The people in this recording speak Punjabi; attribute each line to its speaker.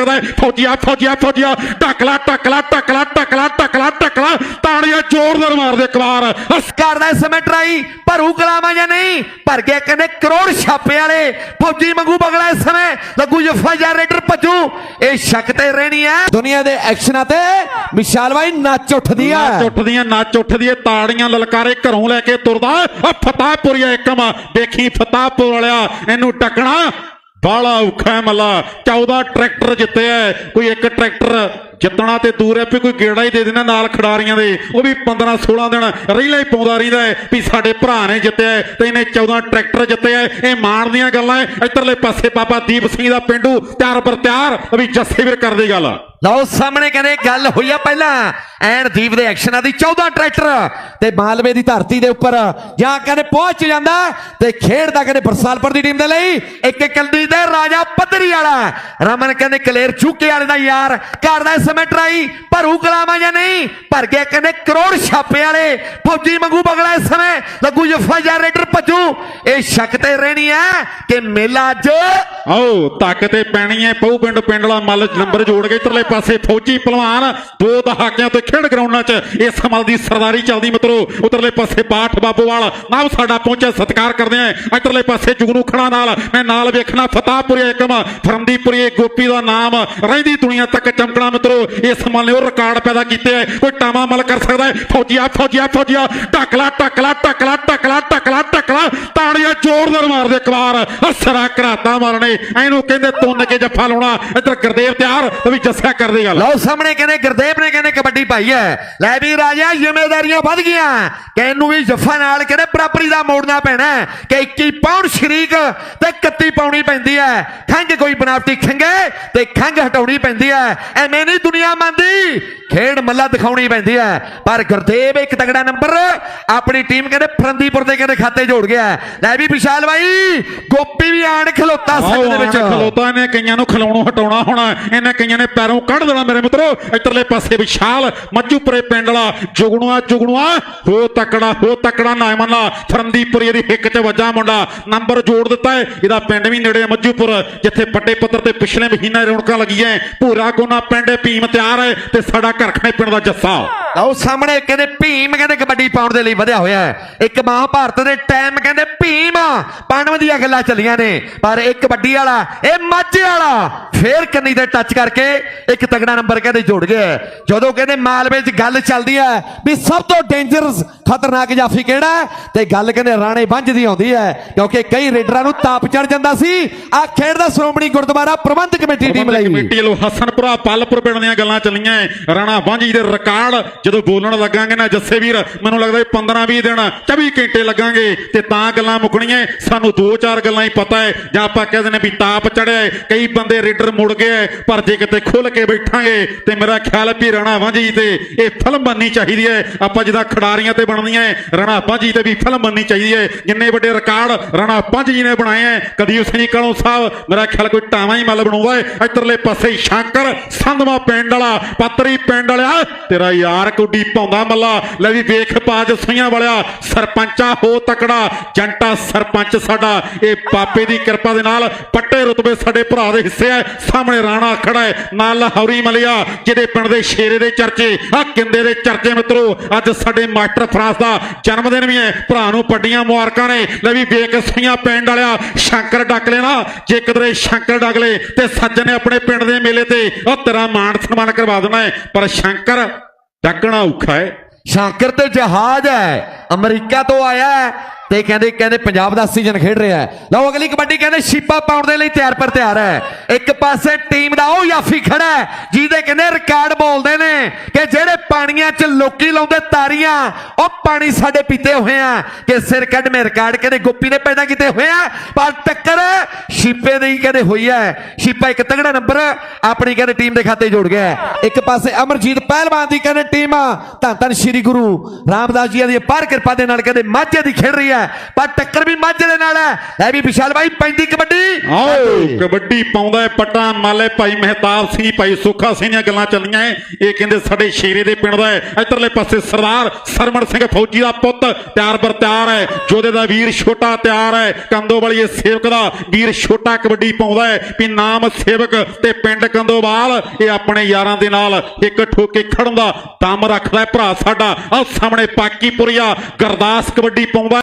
Speaker 1: ਸਕਦਾ ਹੈ। ਫੌਜੀਆ ਫੌਜੀਆ ਫੌਜੀਆ। ਟਕਲਾ ਟਕਲਾ ਟਕਲਾ ਟਕਲਾ ਟਕਲਾ ਟਕਲਾ ਤਾੜੀਆਂ ਜ਼ੋਰਦਾਰ ਮਾਰਦੇ ਕਵਾਰ ਅਸ
Speaker 2: ਕਰਦਾ ਇਸ ਸਮੇਂ ਟਰਾਈ, ਭਰੂ ਕਲਾਵਾ ਜਾਂ ਨਹੀਂ? ਭਰ ਕੇ ਕਹਿੰਦੇ ਕਰੋੜ ਛਾਪੇ ਵਾਲੇ। ਫੌਜੀ ਮੰਗੂ ਬਗਲਾ ਇਸ ਸਮੇਂ। ਲੱਗੂ ਜਫਾ ਜਾਂ ਭੱਜੂ। ਇਹ ਸ਼ੱਕ ਤੇ ਰਹਿਣੀ ਹੈ। ਦੁਨੀਆ ਦੇ ਐਕਸ਼ਨਾਂ ਤੇ ਵਿਸ਼ਾਲ ਬਾਈ ਨੱਚ ਉੱਠਦੀ ਆ
Speaker 1: ਨੱਚ ਉੱਠਦੀਆਂ ਨੱਚ ਉੱਠਦੀਆਂ ਤਾੜੀਆਂ ਲਲਕਾਰੇ ਘਰੋਂ ਲੈ ਕੇ ਤੁਰਦਾ ਆ ਫਤਾਹਪੁਰੀਆ ਇੱਕਮ ਦੇਖੀ ਫਤਾਹਪੁਰ ਵਾਲਿਆ। ਇਹਨੂੰ ਟੱਕਣਾ ਬਾਲਾ ਔਖਾ ਹੈ ਮੱਲਾ। 14 ਟਰੈਕਟਰ ਜਿੱਤਿਆ ਕੋਈ ਇੱਕ ਟਰੈਕਟਰ ਜਿੱਤਣਾ ਤੇ ਦੂਰ ਹੈ ਵੀ ਕੋਈ ਗੇੜਾ ਹੀ ਦੇ ਦੇਣਾ ਨਾਲ ਖਿਡਾਰੀਆਂ ਦੇ। ਉਹ ਵੀ 15 16 ਦਿਨ ਰੀਲਾ ਹੀ ਪਾਉਂਦਾ ਰਹਿੰਦਾ ਹੈ ਵੀ ਸਾਡੇ ਭਰਾ ਨੇ ਜਿੱਤਿਆ ਹੈ ਤੇ ਇਹਨੇ 14 ਟਰੈਕਟਰ ਜਿੱਤਿਆ ਐ। ਇਹ ਮਾਣ ਦੀਆਂ ਗੱਲਾਂ ਹੈ ਇੱਧਰਲੇ ਪਾਸੇ ਬਾਬਾ ਦੀਪ ਸਿੰਘ ਦਾ ਪਿੰਡੂ ਤਿਆਰ ਪਰ ਤਿਆਰ ਵੀ ਜੱਸੇ ਵੀਰ ਕਰਦੇ ਗੱਲ।
Speaker 2: ਲਓ ਸਾਹਮਣੇ ਕਹਿੰਦੇ ਗੱਲ ਹੋਈ ਆ ਪਹਿਲਾਂ। ਐਨ ਦੀਪ ਦੇ ਐਕਸ਼ਨਾਂ ਦੀ 14 ਟਰੈਕਟਰ ਤੇ ਮਾਲਵੇ ਦੀ ਧਰਤੀ ਦੇ ਉੱਪਰ ਜਾਂ ਕਹਿੰਦੇ ਪਹੁੰਚ ਜਾਂਦਾ ਤੇ ਖੇਡਦਾ ਕਹਿੰਦੇ ਬਰਸਾਲਪੁਰ ਦੀ ਟੀਮ ਦੇ ਲਈ। ਇੱਕ ਕਲਦੀ ਦੇ ਰਾਜਾ ਪੱਧਰੀ ਵਾਲਾ। ਰਮਨ ਕਹਿੰਦੇ ਕਲੇਰ ਚੁੱਕੇ ਵਾਲੇ ਦਾ ਯਾਰ। ਕਰਦਾ ਇਸ ਸਮੇਂ ਟਰਾਈ, ਭਰੂ ਕਲਾਵਾ ਜਾਂ ਨਹੀਂ? ਭਰ ਕੇ ਕਹਿੰਦੇ ਕਰੋੜ ਛਾਪੇ ਵਾਲੇ। ਫੌਜੀ ਮੰਗੂ ਬਗਲਾ ਇਸ ਸਮੇਂ। ਲੱਗੂ ਜਫਾ ਜਾਂ ਰੇਡਰ ਭੱਜੂ। ਇਹ ਸ਼ੱਕ ਤੇ ਰਹਿਣੀ ਹੈ ਕਿ ਮੇਲਾ ਅੱਜ
Speaker 1: ਆਓ, ਤੱਕ ਤੇ ਪੈਣੀ ਐ ਪਉ ਪਿੰਡ ਪਿੰਡ ਵਾਲਾ ਮੱਲ ਨੰਬਰ ਜੋੜ ਕੇ ਇਧਰਲੇ ਪਾਸੇ ਫੌਜੀ ਪਹਿਲਵਾਨ, ਦੋ ਦਹਾਕਿਆਂ ਤੋਂ ਖੇਡ ਗਰਾਊਂਡਾਂ 'ਚ ਇਸ ਮੱਲ ਦੀ ਸਰਦਾਰੀ ਚੱਲਦੀ ਮਿੱਤਰੋ, ਉਧਰਲੇ ਪਾਸੇ ਪਾਠ ਬਾਬੂਵਾਲ ਨਾਮ ਸਾਡਾ ਪਹੁੰਚਿਆ, ਸਤਿਕਾਰ ਕਰਦੇ ਆਂ ਇਧਰਲੇ ਪਾਸੇ ਜੁਗਨੂ ਖੜਾ ਨਾਲ, ਮੈਂ ਨਾਲ ਵੇਖਣਾ ਫਤਾਹਪੁਰੀ ਏਕਮ ਫਰੰਦੀਪੁਰੀ ਗੋਪੀ ਦਾ ਨਾਮ, ਰਹਿੰਦੀ ਦੁਨੀਆ ਤੱਕ ਚਮਕਣਾ ਮਿੱਤਰੋ, ਇਸ ਮੱਲ ਨੇ ਉਹ ਰਿਕਾਰਡ ਪੈਦਾ ਕੀਤੇ ਐ ਕੋਈ ਟਾਮਾ ਮੱਲ ਕਰ ਸਕਦਾ ਹੈ, ਫੌਜੀਆ ਫੌਜੀਆ ਫੌਜੀਆ ਟਕਲਾ ਟਕਲਾ ਟਕਲਾ ਟਕਲਾ ਟਕਲਾ ਟਕਲਾ ਤਾੜੀਆਂ ਜ਼ੋਰਦਾਰ ਮਾਰਦੇ ਕਵਾਰ ਅਸਰਾ ਕਰਾਤਾ ਮਾਰਨੇ, ਇਹਨੂੰ ਕਹਿੰਦੇ ਤੁੰਨ ਕੇ ਜੱਫਾ ਲਾਉਣਾ। ਇੱਧਰ ਗੁਰਦੇਵ ਤਿਆਰ ਵੀ ਜੱਸਿਆ ਕਰਦੇ ਗੱਲ।
Speaker 2: ਲਓ ਸਾਹਮਣੇ ਕਹਿੰਦੇ, ਗੁਰਦੇਵ ਨੇ ਕਹਿੰਦੇ ਕਬੱਡੀ ਪਾਈ ਹੈ। ਲੈ ਵੀ ਰਾਜਾ, ਜ਼ਿੰਮੇਵਾਰੀਆਂ ਵੱਧ ਗਈਆਂ। ਕਿ ਵੀ ਜੱਫਾ ਨਾਲ ਕਹਿੰਦੇ ਬਰਾਬਰੀ ਦਾ ਮੋੜਨਾ ਪੈਣਾ ਕਿ 21 ਪਾਉਣ ਸ਼ਰੀਕ ਤੇ 31 ਪਾਉਣੀ ਪੈਂਦੀ ਹੈ। ਖੰਗ ਕੋਈ ਬਨਾਵਟੀ ਖੰਗੇ ਤੇ ਖੰਗ ਹਟਾਉਣੀ ਪੈਂਦੀ ਹੈ। ਐਵੇਂ ਨਹੀਂ ਦੁਨੀਆ ਮੰਨਦੀ। ਖੇਡ ਮੱਲਾ ਦਿਖਾਉਣੀ ਪੈਂਦੀ ਹੈ। ਪਰ ਗੁਰਦੇਵ ਇੱਕ ਤਗੜਾ ਨੰਬਰ ਆਪਣੀ ਟੀਮ ਕਹਿੰਦੇ ਫਰੰਦੀਪੁਰ ਦੇ ਕਹਿੰਦੇ ਖਾਤੇ ਜੋੜ ਗਿਆ ਲੈ ਵੀ ਵਿਸ਼ਾਲ ਬਾਈ ਗੋਪੀ ਵੀ ਆਣ ਖਲੋਤਾ ਸੱਟ ਦੇ ਵਿੱਚ।
Speaker 1: ਖਲੋਤਾ ਨੇ ਕਈਆਂ ਨੂੰ ਖਿਲਾਉਣੋਂ ਹਟਾਉਣਾ ਹੋਣਾ ਇਹਨੇ ਕਈਆਂ ਨੇ ਪੈਰੋਂ ਕੱਢ ਦੇਣਾ ਮੇਰੇ ਮਿੱਤਰੋ। ਇੱਧਰਲੇ ਪਾਸੇ ਵਿਸ਼ਾਲ ਮੱਜੂਪੁਰੇ ਪਿੰਡ ਵਾਲਾ ਜੁਗਣੂਆ ਜੁਗਣੂਆ ਹੋ ਤਕੜਾ ਹੋ ਤਕੜਾ ਨਾ ਮੰਨਾ ਫਰੰਦੀਪੁਰੀ ਇਹਦੀ ਹਿੱਕ 'ਚ ਵੱਜਾ ਮੁੰਡਾ ਨੰਬਰ ਜੋੜ ਦਿੱਤਾ ਹੈ। ਇਹਦਾ ਪਿੰਡ ਵੀ ਨੇੜੇ ਹੈ ਮੱਜੂਪੁਰ ਜਿੱਥੇ ਪੱਟੇ ਪੱਤਰ ਤੇ ਪਿਛਲੇ ਮਹੀਨੇ ਰੌਣਕਾਂ ਲੱਗੀਆਂ ਭੂਰਾ ਕੋਨਾ ਪਿੰਡ ਭੀਮ ਤਿਆਰ ਹੈ ਤੇ ਸਾਡਾ ਘਰਖਣੇ ਪਿੰਡ ਦਾ ਜੱਸਾ।
Speaker 2: ਲਓ ਸਾਹਮਣੇ ਕਹਿੰਦੇ ਭੀਮ ਕਹਿੰਦੇ ਕਬੱਡੀ ਪਾਉਣ ਦੇ ਲਈ ਵਧਿਆ ਹੋਇਆ ਹੈ। ਇੱਕ ਮਹਾਭਾਰਤ ਦੇ ਟਾਈਮ ਕਹਿੰਦੇ ਭੀਮ। ਪਾਉਣ ਦੀਆਂ ਗੱਲਾਂ ਚੱਲੀਆਂ ਨੇ, ਪਰ ਇਹ ਕਬੱਡੀ ਵਾਲਾ, ਇਹ ਮਾਝੇ ਵਾਲਾ, ਫੇਰ ਕੰਨੀ ਤੇ ਟੱਚ ਕਰਕੇ ਇੱਕ ਤਗੜਾ ਨੰਬਰ ਕਹਿੰਦੇ ਜੋੜ ਗਿਆ ਜਦੋਂ ਕਹਿੰਦੇ ਮਾਲਵੇ 'ਚ ਗੱਲ ਚੱਲਦੀ ਹੈ ਵੀ ਸਭ ਤੋਂ ਡੇਂਜਰਸ ਖਤਰਨਾਕ ਜਾਫੀ ਕਿਹੜਾ ਤੇ ਗੱਲ ਕਹਿੰਦੇ ਰਾਣੇ ਬੰਝ ਦੀ ਆਉਂਦੀ ਹੈ, ਕਿਉਂਕਿ ਕਈ ਰੇਡਰਾਂ ਨੂੰ ਤਾਪ ਚੜ ਜਾਂਦਾ ਸੀ। ਆ ਖੇਡ ਸ਼੍ਰੋਮਣੀ ਗੁਰਦੁਆਰਾ ਪ੍ਰਬੰਧਕ ਕਮੇਟੀ ਟੀਮ ਲਈ
Speaker 1: ਕਮੇਟੀ ਵੱਲੋਂ ਹਸਨਪੁਰਾ ਪਲਪੁਰ ਪਿੰਡ ਦੀਆਂ ਗੱਲਾਂ ਚੱਲੀਆਂ ਰਾਣਾ ਬਾਂਝੀ ਦੇ ਰਿਕਾਰਡ ਜਦੋਂ ਬੋਲਣ ਲੱਗਾਂਗੇ ਨਾ ਜੱਸੇ ਵੀਰ, ਮੈਨੂੰ ਲੱਗਦਾ 15 20 ਦਿਨ 24 ਘੰਟੇ ਲੱਗਾਂਗੇ। ਤੇ ਤਾਂ ਗੱਲਾਂ ਮੁੱਕਣੀਆਂ ਸਾਨੂੰ ਦੋ ਚਾਰ ਗੱਲਾਂ ਹੀ ਪਤਾ ਹੈ ਜਾਂ ਆਪਾਂ ਕਹਿੰਦੇ ਨੇ ਵੀ ਤਾਪ ਚੜਿਆ ਕਈ ਬੰਦੇ ਰੇਡਰ ਮੁੜ ਗਏ ਪਰ ਜੇ ਕਿਤੇ ਖੁੱਲ ਕੇ ਬੈਠਾਂਗੇ, ਤੇ ਮੇਰਾ ਖਿਆਲ ਹੈ ਵੀ ਰਾਣਾ ਵਾਂਝੀ ਤੇ ਇਹ ਫਿਲਮ ਬਣਨੀ ਚਾਹੀਦੀ ਹੈ ਆਪਾਂ ਜਿਹਦਾ ਖਿਡਾਰੀਆਂ ਤੇ ਬਣ ਬਣਦੀਆਂ ਹੈ, ਰਾਣਾ ਬਾਂਝੀ ਤੇ ਵੀ ਫਿਲਮ ਬਣਨੀ ਚਾਹੀਦੀ ਹੈ ਜਿੰਨੇ ਵੱਡੇ ਰਿਕਾਰਡ ਰਾਣਾ ਬਾਂਝੀ ਨੇ ਬਣਾਏ ਹੈ ਕਦੀ ਸਿੰਘ ਕਾਲੋਂ ਸਾਹਿਬ ਮੇਰਾ ਖਿਆਲ ਕੋਈ ਟਾਵਾਂ ਹੀ ਮੱਲ ਬਣਾਉਂਦਾ ਹੈ ਇੱਧਰਲੇ ਪਾਸੇ ਸ਼ੰਕਰ ਸੰਧਵਾ ਪਿੰਡ ਵਾਲਾ ਪਾਤਰੀ ਪਿੰਡ ਵਾਲਿਆ। ਤੇਰਾ ਯਾਰ ਕੁੱਡੀ ਪਾਉਂਦਾ ਮੱਲਾ। ਲੈ ਵੀ ਵੇਖ ਪਾਜ ਸਈਆਂ ਵਾਲਿਆ। ਸਰਪੰਚਾ ਹੋ ਤਕੜਾ ਜੰਟਾ ਸਰਪੰਚ ਸਾਡਾ। ਇਹ ਪਾਪੇ ਦੀ ਕਿਰਪਾ ਦੇ ਨਾਲ ਪੱਟੇ ਰੁਤਬੇ ਸਾਡੇ ਭਰਾ ਦੇ ਹਿੱਸੇ ਹੈ ਸਾਹਮਣੇ ਰਾਣਾ ਖੜਾ ਹੈ ਨਾਲ ਹੌਰੀ ਮਲਿਆ ਜਿਹਦੇ ਪਿੰਡ ਦੇ ਸ਼ੇਰੇ ਦੇ ਚਰਚੇ। ਆ ਕਿੰਦੇ ਦੇ ਚਰਚੇ ਮਿੱਤਰੋ ਅੱਜ ਸਾਡੇ ਮਾਸਟਰ ਫਰਾਂ ਫਰਾਂਸ ਦਾ ਜਨਮ ਦਿਨ ਵੀ ਹੈ। ਭਰਾ ਨੂੰ ਵੱਡੀਆਂ ਮੁਬਾਰਕਾਂ ਨੇ। ਲੈ ਵੀ ਵੇਖ ਪਿੰਡ ਵਾਲਿਆ, ਸ਼ੰਕਰ ਡੱਕ ਲੈਣਾ ਜੇ ਕਿਧਰੇ ਸ਼ੰਕਰ ਡੱਕ ਲੈ ਤੇ ਸੱਜਣ ਨੇ ਆਪਣੇ ਪਿੰਡ ਦੇ ਮੇਲੇ ਤੇ ਉਹ ਤੇਰਾ ਮਾਣ ਸਨਮਾਨ ਕਰਵਾ ਦੇਣਾ ਹੈ। ਪਰ ਸ਼ੰਕਰ ਡੱਕਣਾ ਔਖਾ ਹੈ।
Speaker 2: ਸ਼ੰਕਰ ਤੇ ਜਹਾਜ਼ ਹੈ। ਅਮਰੀਕਾ ਤੋਂ ਆਇਆ ਹੈ। ਤੇ ਕਹਿੰਦੇ ਕਹਿੰਦੇ ਪੰਜਾਬ ਦਾ ਸੀਜ਼ਨ ਖੇਡ ਰਿਹਾ ਹੈ। ਲਓ, ਅਗਲੀ ਕਬੱਡੀ ਕਹਿੰਦੇ ਸ਼ੀਪਾ ਪਾਉਣ ਦੇ ਲਈ ਤਿਆਰ ਪਰ ਤਿਆਰ ਹੈ। ਇੱਕ ਪਾਸੇ ਟੀਮ ਦਾ ਉਹ ਯਾਫੀ ਖੜਾ ਹੈ, ਜਿਹਦੇ ਕਹਿੰਦੇ ਰਿਕਾਰਡ ਬੋਲਦੇ ਨੇ ਕਿ ਜਿਹੜੇ ਪਾਣੀਆਂ 'ਚ ਲੋਕੀ ਲਾਉਂਦੇ ਤਾਰੀਆਂ, ਉਹ ਪਾਣੀ ਸਾਡੇ ਪੀਤੇ ਹੋਏ ਆ। ਕਿ ਸਿਰ ਕੱਢ, ਮੇ ਰਿਕਾਰਡ ਕਹਿੰਦੇ ਗੋਪੀ ਨੇ ਪੈਦਾ ਕੀਤੇ ਹੋਏ ਆ, ਪਰ ਟੱਕਰ ਸ਼ੀਪੇ ਦੀ ਕਹਿੰਦੇ ਹੋਈ ਹੈ। ਸ਼ੀਪਾ ਇੱਕ ਤਗੜਾ ਨੰਬਰ ਆਪਣੀ ਕਹਿੰਦੇ ਟੀਮ ਦੇ ਖਾਤੇ ਜੋੜ ਗਿਆ ਇੱਕ ਪਾਸੇ ਅਮਰਜੀਤ ਪਹਿਲਵਾਨ ਦੀ ਕਹਿੰਦੇ ਟੀਮ ਧੰਨ ਧੰਨ ਸ਼੍ਰੀ ਗੁਰੂ ਰਾਮਦਾਸ ਜੀ ਦੀ ਅਪਾਰ ਕਿਰਪਾ ਦੇ ਨਾਲ ਕਹਿੰਦੇ ਮਾਝੇ ਦੀ ਖੇਡ ਰਹੀ ਹੈ। ਹੈ ਪਰ ਟੱਕਰ ਵੀ ਮਾਝੇ ਦੇ ਨਾਲ ਹੈ। ਲੈ ਵੀ ਵਿਸ਼ਾਲ ਬਾਈ ਪੈਂਦੀ ਕਬੱਡੀ।
Speaker 1: ਆਓ ਕਬੱਡੀ ਪਾਉਂਦਾ ਹੈ ਪੱਟਾ ਮਾਲੇ ਭਾਈ ਮਹਿਤਾਬ ਸਿੰਘ ਭਾਈ ਸੁੱਖਾ ਸਿੰਘ ਦੀਆਂ ਗੱਲਾਂ ਚੱਲੀਆਂ। ਇਹ ਕਹਿੰਦੇ ਸਾਡੇ ਸ਼ੇਰੇ ਦੇ ਪਿੰਡ ਦਾ ਹੈ। ਇਧਰਲੇ ਪਾਸੇ ਸਰਦਾਰ ਸਰਮਣ ਸਿੰਘ ਫੌਜੀ ਦਾ ਪੁੱਤ ਤਿਆਰ ਬਰ ਤਿਆਰ ਹੈ। ਜੋਧੇ ਦਾ ਵੀਰ ਛੋਟਾ ਤਿਆਰ ਹੈ। ਕੰਦੋਵਾਲੀਏ ਸੇਵਕ ਦਾ ਵੀਰ ਛੋਟਾ ਕਬੱਡੀ ਪਾਉਂਦਾ ਹੈ। ਵੀ ਨਾਮ ਸੇਵਕ ਤੇ ਪਿੰਡ ਕੰਦੋਵਾਲ ਇਹ ਆਪਣੇ ਯਾਰਾਂ ਦੇ ਨਾਲ ਇੱਕ ਠੋਕੇ ਖੜਨ ਦਾ ਦਮ ਰੱਖਦਾ ਹੈ ਭਰਾ ਸਾਡਾ। ਆ ਸਾਹਮਣੇ ਪਾਕੀਪੁਰੀਆ ਗਰਦਾਸ ਕਬੱਡੀ ਪਾਉਂਦਾ